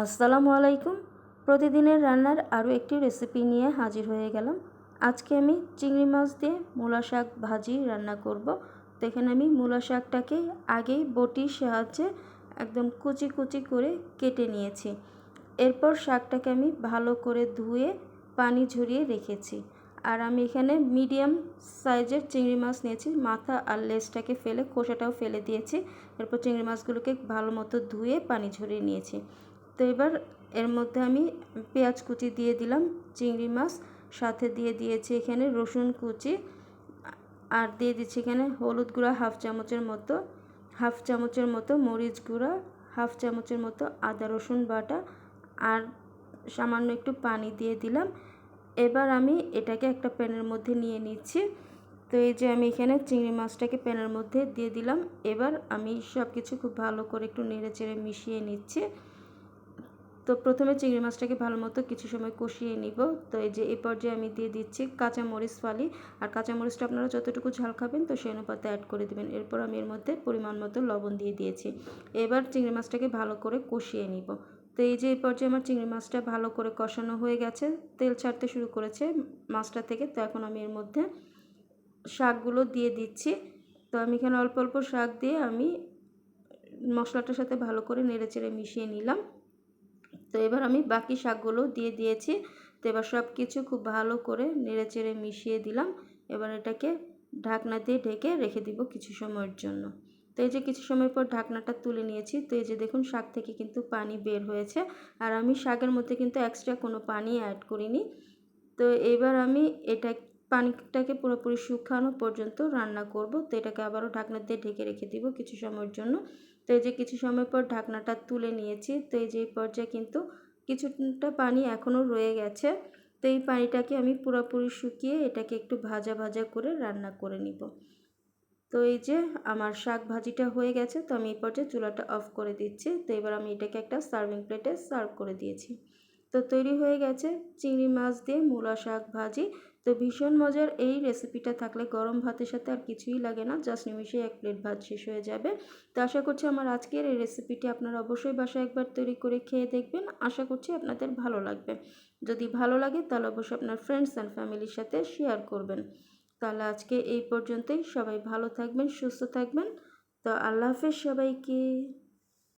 আসসালামু আলাইকুম। প্রতিদিনের রান্নার আরও একটি রেসিপি নিয়ে হাজির হয়ে গেলাম। আজকে আমি চিংড়ি মাছ দিয়ে মূলা শাক ভাজি রান্না করব। তো এখানে আমি মূলা শাকটাকে আগেই বটির সাহায্যে একদম কুচি কুচি করে কেটে নিয়েছি। এরপর শাকটাকে আমি ভালো করে ধুয়ে পানি ঝরিয়ে রেখেছি। আর আমি এখানে মিডিয়াম সাইজের চিংড়ি মাছ নিয়েছি। মাথা আর লেজটাকে ফেলে খোসাটাও ফেলে দিয়েছি। এরপর চিংড়ি মাছগুলোকে ভালো মতো ধুয়ে পানি ঝরিয়ে নিয়েছি। তো এবার এর মধ্যে আমি পেঁয়াজ কুচি দিয়ে দিলাম, চিংড়ি মাছ, সাথে দিয়ে দিয়েছি এখানে রসুন কুচি, আর দিয়ে দিচ্ছি এখানে হলুদ গুঁড়া হাফ চামচের মতো, হাফ চামচের মতো মরিচ গুঁড়া, হাফ চামচের মতো আদা রসুন বাটা, আর সামান্য একটু পানি দিয়ে দিলাম। এবার আমি এটাকে একটা প্যানের মধ্যে নিয়ে নিচ্ছি। তো এই যে আমি এখানে চিংড়ি মাছটাকে প্যানের মধ্যে দিয়ে দিলাম। এবার আমি সব কিছু খুব ভালো করে একটু নেড়ে চেড়ে মিশিয়ে নিচ্ছি। তো প্রথমে চিংড়ি মাছটাকে ভালো মতো কিছু সময় কষিয়ে নিব। তো এই যে এই পর্যায়ে আমি দিয়ে দিচ্ছি কাঁচা মরিচ ফালি। আর কাঁচা মরিচটা আপনারা যতটুকু ঝাল খাবেন, তো সেই অনুপাতে অ্যাড করে দেবেন। এরপর আমি এর মধ্যে পরিমাণ মতো লবণ দিয়ে দিয়েছি। এবার চিংড়ি মাছটাকে ভালো করে কষিয়ে নিব। তো এই যে এই পর্যায়ে আমার চিংড়ি মাছটা ভালো করে কষানো হয়ে গেছে। তেল ছাড়তে শুরু করেছে মাছটা থেকে। তো এখন আমি এর মধ্যে শাকগুলো দিয়ে দিচ্ছি। তো আমি এখানে অল্প অল্প শাক দিয়ে আমি মশলাটার সাথে ভালো করে নেড়ে চেড়ে মিশিয়ে নিলাম। তো এবার আমি বাকি শাকগুলো দিয়ে দিয়েছি। তো এবার সব কিছু খুব ভালো করে নেড়ে চেড়ে মিশিয়ে দিলাম। এবার এটাকে ঢাকনা দিয়ে ঢেকে রেখে দিব কিছু সময়ের জন্য। তো এই যে কিছু সময় পর ঢাকনাটা তুলে নিয়েছি। তো এই যে দেখুন শাক থেকে কিন্তু পানি বের হয়েছে। আর আমি শাকের মধ্যে কিন্তু এক্সট্রা কোনো পানি অ্যাড করিনি। তো এবার আমি এটা পানিটাকে পুরোপুরি শুকানো পর্যন্ত রান্না করব। তো এটাকে আবারও ঢাকনা দিয়ে ঢেকে রেখে দিব কিছু সময়ের জন্য। তো এই যে কিছু সময় পর ঢাকনাটা তুলে নিয়েছি। তো এই যে পর্যায়ে কিন্তু কিছুটা পানি এখনও রয়ে গেছে। তো এই পানিটাকে আমি পুরোপুরি শুকিয়ে এটাকে একটু ভাজা ভাজা করে রান্না করে নিব। তো এই যে আমার শাক ভাজিটা হয়ে গেছে, তো আমি এই পর্যায়ে চুলাটা অফ করে দিচ্ছি। তো এবার আমি এটাকে একটা সার্ভিং প্লেটে সার্ভ করে দিয়েছি। তো তৈরি হয়ে গেছে চিংড়ি মাছ দিয়ে মূলা শাক ভাজি। তো ভীষণ মজার এই রেসিপিটা থাকলে গরম ভাতের সাথে আর কিছুই লাগে না জাস্ট নিমিশে এক প্লেট ভাত শেষ হয়ে যাবে। তো আশা করছি আমার আজকের এই রেসিপিটি আপনারা অবশ্যই বাসায় একবার তৈরি করে খেয়ে দেখবেন। আশা করছি আপনাদের ভালো লাগবে। যদি ভালো লাগে তাহলে অবশ্যই আপনার ফ্রেন্ডস অ্যান্ড ফ্যামিলির সাথে শেয়ার করবেন। তাহলে আজকে এই পর্যন্তই। সবাই ভালো থাকবেন, সুস্থ থাকবেন। তো আল্লাহ হাফেজ সবাইকে।